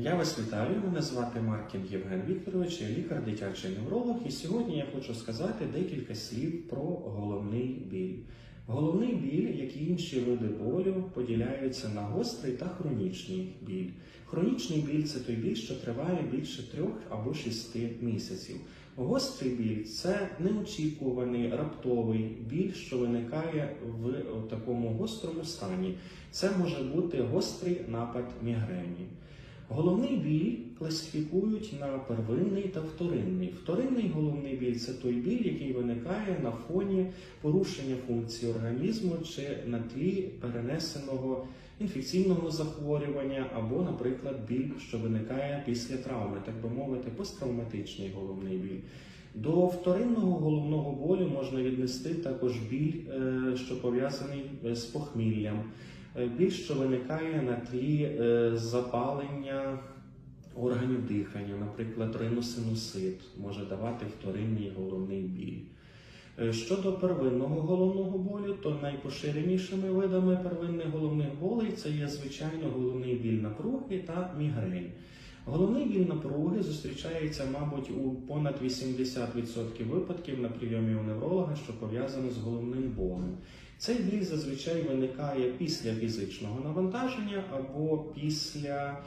Я вас вітаю. Мене звати Маркін Євген Вікторович, я лікар дитячий невролог. І сьогодні я хочу сказати декілька слів про головний біль. Головний біль, як і інші види болю, поділяються на гострий та хронічний біль. Хронічний біль це той біль, що триває більше трьох або шести місяців. Гострий біль це неочікуваний раптовий біль, що виникає в такому гострому стані. Це може бути гострий напад мігрені. Головний біль класифікують на первинний та вторинний. Вторинний головний біль це той біль, який виникає на фоні порушення функції організму чи на тлі перенесеного інфекційного захворювання, або, наприклад, біль, що виникає після травми, так би мовити, посттравматичний головний біль. До вторинного головного болю можна віднести також біль, е, що пов'язаний з похміллям. Е, Біль, що виникає на тлі е, запалення органів дихання, наприклад, риносинусит може давати вторинний головний біль. Е, Щодо первинного головного болю, то найпоширенішими видами первинних головних болей це є звичайно головний біль напруги та мігрень. Головний біль напруги зустрічається, мабуть, у понад 80% випадків на прийомі у невролога, що пов'язано з головним болем. Цей біль зазвичай виникає після фізичного навантаження або після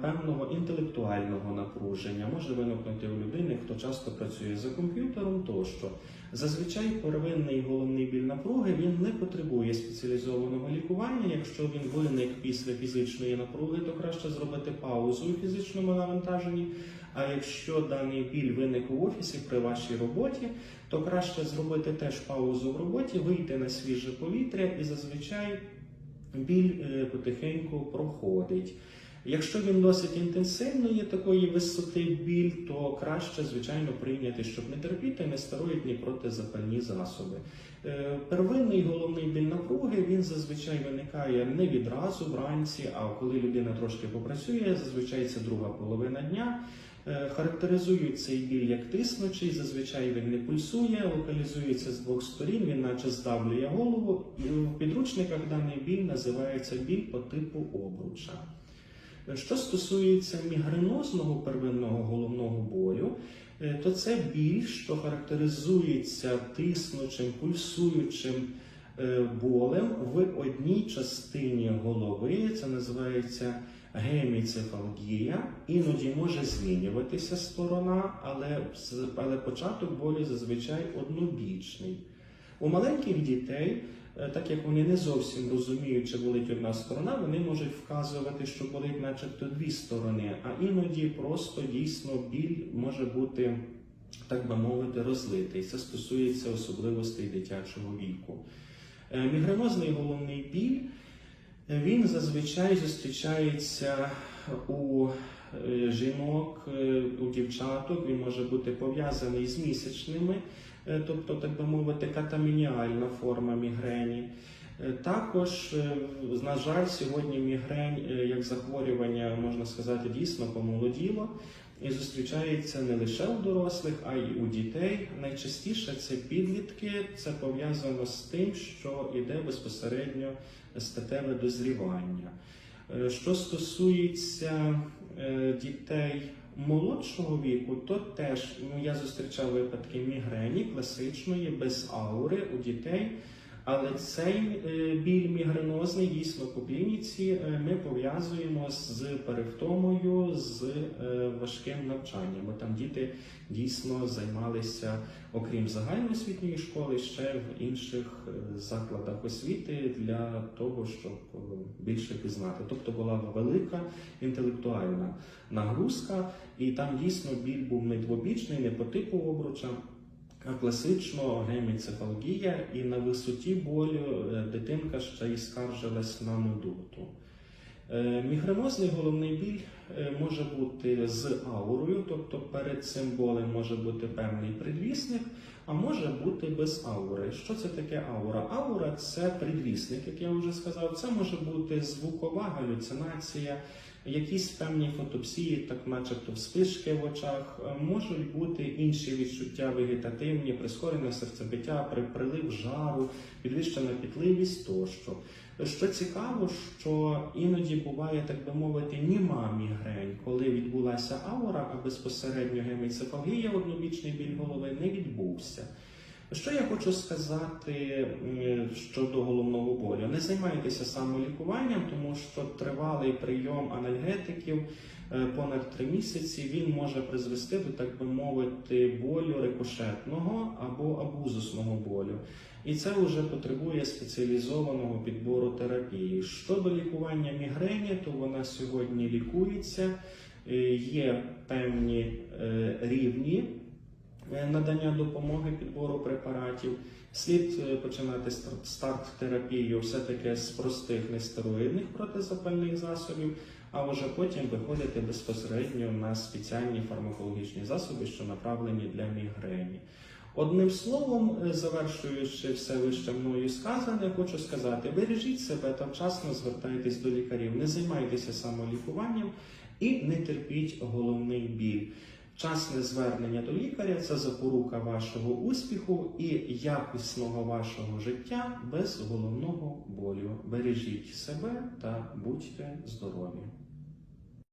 певного інтелектуального напруження. Може виникнути у людини, хто часто працює за комп'ютером тощо. Зазвичай первинний головний біль напруги він не потребує спеціалізованого лікування. Якщо він виник після фізичної напруги, то краще зробити паузу у фізичному навантаженні. А якщо даний біль виник у офісі при вашій роботі, то краще зробити теж паузу в роботі, вийти на свіже повітря і зазвичай біль е, потихеньку проходить. Якщо він досить інтенсивної такої висоти біль, то краще, звичайно, прийняти, щоб не терпіти нестероїдні протизапальні засоби. Е, Первинний головний біль напруги він зазвичай виникає не відразу вранці, а коли людина трошки попрацює, зазвичай це друга половина дня. Е, Характеризують цей біль як тиснучий, зазвичай він не пульсує, локалізується з двох сторін, він наче здавлює голову. І в підручниках даний біль називається біль по типу обруча. Що стосується мігренозного первинного головного болю, е, то це біль, що характеризується тиснучим, пульсуючим е, болем в одній частині голови. Це називається геміцефалгія. Іноді може змінюватися сторона, але, але початок болю зазвичай однобічний. У маленьких дітей так як вони не зовсім розуміють, чи болить одна сторона, вони можуть вказувати, що болить начебто дві сторони, а іноді просто дійсно біль може бути, так би мовити, розлитий. Це стосується особливостей дитячого віку. Е, Мігренозний головний біль е, він зазвичай зустрічається у жінок, у дівчаток, він може бути пов'язаний з місячними. Е, тобто, так би мовити, катамініальна форма мігрені. Е, Також, е, на жаль, сьогодні мігрень як захворювання, можна сказати, дійсно помолоділо і зустрічається не лише у дорослих, а й у дітей. Найчастіше це підлітки, це пов'язано з тим, що йде безпосередньо статеве дозрівання. Що стосується дітей молодшого віку, то теж ну, я зустрічав випадки мігрені класичної, без аури у дітей. Але цей е, біль мігренозний дійсно по е, ми пов'язуємо з перевтомою, з е, важким навчанням. Бо там діти дійсно займалися, окрім загальноосвітньої школи, ще в інших закладах освіти для того, щоб більше пізнати. Тобто була велика інтелектуальна нагрузка, і там дійсно біль був не двобічний, не по типу обруча класично геміцефалгія, і на висоті болю е, дитинка ще й скаржилась на нудоту. Е, мігренозний головний біль е, може бути з аурою, тобто перед цим болем може бути певний предвісник, а може бути без аури. Що це таке аура? Аура це предвісник, як я вже сказав. Це може бути звукова галюцинація, якісь певні фотопсії, так начебто вспишки в очах, можуть бути інші відчуття вегетативні, прискорене серцебиття, прилив жару, підвищена пітливість тощо. Що цікаво, що іноді буває, так би мовити, німа мігрень, коли відбулася аура, а безпосередньо геміцефалгія, однобічний біль голови не відбувся. Що я хочу сказати щодо головного болю? Не займайтеся самолікуванням, тому що тривалий прийом анальгетиків е, понад три місяці він може призвести до, так би мовити, болю рикошетного або абузусного болю. І це вже потребує спеціалізованого підбору терапії. Щодо лікування мігрені, то вона сьогодні лікується. Е, Є певні е, рівні надання допомоги підбору препаратів. Слід е, починати старт терапію все-таки з простих нестероїдних протизапальних засобів, а вже потім виходити безпосередньо на спеціальні фармакологічні засоби, що направлені для мігрені. Одним словом, е, завершуючи все вище мною сказане, хочу сказати: бережіть себе та вчасно звертайтесь до лікарів, не займайтеся самолікуванням і не терпіть головний біль. Вчасне звернення до лікаря це запорука вашого успіху і якісного вашого життя без головного болю. Бережіть себе та будьте здорові!